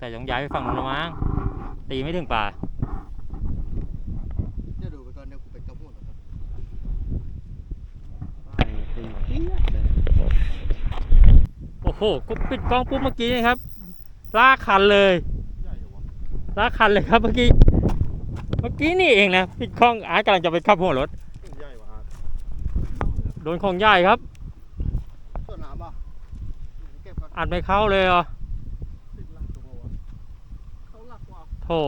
แต่ต้องย้ายไปฝั่งนู้นละมั้งตีไม่ถึงป่าเดี๋ยวดูไปก่อนเดี๋ยวกูไปกับหัวก่อนครับตีเปี้ยเลยโอ้โหกูปิดกล้องปุ๊บเมื่อกี้นี่ครับ ลากคันเลยใหญ่เหรอวะลากคันเลยครับเมื่อกี้ เมื่อกี้นี่เองนะปิดกล้องอาร์ตกำลังจะไปขับหัวรถใหญ่วะอาร์ตโดนของใหญ่ครับ ส่วนน้ำป่ะเก็บก่อน อัดไม่เข้าเลยเหรอะ ติดหลังตัววะ เขาหลั กกว่าโถ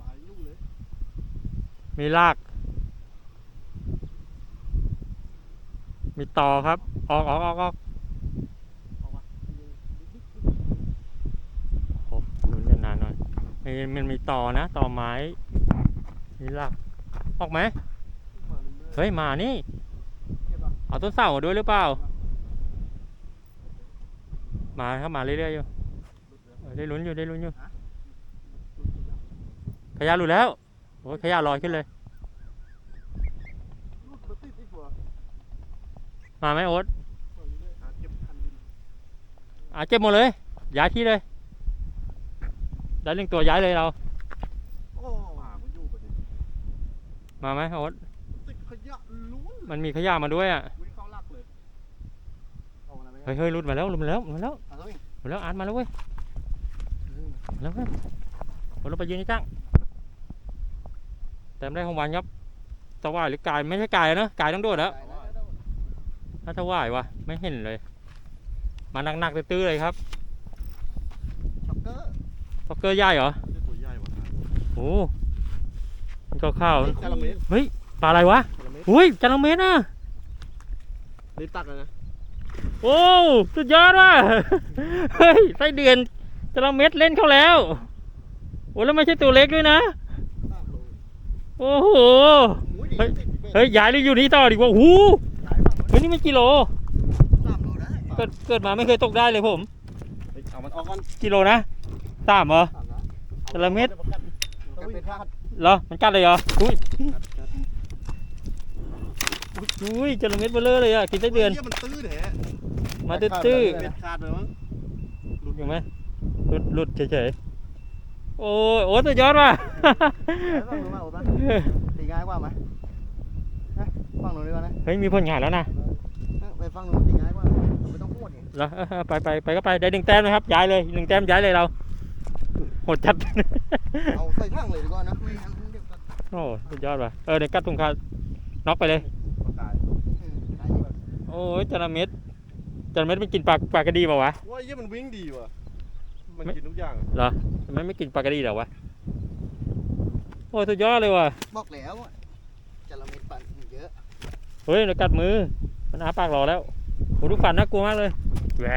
ปลายลูกเลยมีลาก มีตอครับ ออกออกออกออกเอาวะโอ้ลุ้นกันนานหน่อยมีมันมีต่อนะตอไม้ มีลาก ออกไหม เฮ้ย มานี่ เอาต้นเสาด้วยหรือเปล่า มาครับมาเรื่อยๆอยู่ ได้ลุ้นอยู่ได้ลุ้นอยู่ ขยะหลุดแล้วโอ้ยขยะลอยขึ้นเลยๆลูกมันติดอีกวะมาไหมโอ๊ตมาเรื่อยๆอาร์ตเก็บคันดินอะเก็บหมดเลย ย้ายที่เลย ได้หนึ่งตัวย้ายเลยเราโอ้ป่ามันอยู่ประเด็นมาไหมโอ๊ตติดขยะล้วนมันมีขยะมาด้วยอะวิ่งเข้าหลักเลยเอาอะไรไปเฮ้ยเฮ้ยหลุดมาแล้วหลุดมาแล้วหลุดมาแล้วเอาตัวนี้หลุดแล้วอาร์ตมาแล้วเว้ยมาแล้วเว้ยโอ๊ตเราไปยืนนี่จ้าง เต็มได้ของวันครับสว่ายหรือกายไม่ใช่กายนะกายต้องโดดแล้วได้ได้ได้ถ้าสว่ายวะไม่เห็นเลย มาหนักๆตื้อๆเลยครับช็อกเกอร์ซ็อกเกอร์ใหญ่เหรอไม่ใช่ตัวใหญ่วะอาร์ตโอ้มันก็ข้าวจาระเม็ดเฮ้ยปลาอะไรวะจาระเม็ดอุ้ยจระเม็ดอะนี่ตักเลยนะโอ้สุดยอดว่ะเฮ้ยไส้เดือนจระเม็ดเล่นเข้าแล้วโอ้แล้วไม่ใช่ตัวเล็กด้วยนะสามโล โอ้โหอุ้ยเฮ้ยติดติดเฮ้ยย้ายหรืออยู่นี่ต่อดีกว่าหูย้ายฝั่งเฮ้ยนี่มันกิโล สามโลได้เกิดเกิดมาไม่เคยตกได้เลยผมเฮ้ยเอามันออกก่อนกิโลนะสามเหรอสามนะจระเม็ดมันก็เป็นธาตุเหรอ มันกัดเลยเหรอ อุ้ย อุ้ยจระเม็ดเบลเลอร์เลยอะ กินไส้เดือนหี้ยมันตื้อแท้มาตื้อเม็ดขาดไปมั้งๆหลุดอยู่ไหมหลุดหลุดเฉยๆ โอ้ยโอ้สุดยอดว่ะ ฝั่งนู้นมาโอ้ป่ะตีง่ายกว่าไหมนะฝั่งนู้นดีกว่านะเฮ้ยมีผลงานแล้วนะไปฝั่งนู้นตีง่ายกว่าเราไม่ต้องพูดนี่เหรอเออไปไปไปก็ไปได้หนึ่งแต้มนะครับย้ายเลยหนึ่งแต้มย้ายเลยเราโหดจัดเอาใส่ถังเลยดีกว่านะไม่งั้นเดี๋ยวก็โอ้สุดยอดว่ะเออเดี๋ยวกัดตรงขาน็อกไปเลยปลากายอืมได้อยู่โอ้ยจระเม็ดจระเม็ดมันกินปลาปลากระดีเปล่าวะว่าเหี้ยมันวิ่งดีว่ะมันไม่กินทุกอย่างอะเหรอทำไมไม่กินปลากระดีเหรอวะ โอ้ยสุดยอดเลยว่ะ บอกแล้วอะจระเม็ดปั่นเยอะ เฮ้ยเรากัดมือ มันอาปากรอแล้วโหทุกฝันน่ากลัวมากเลยแหว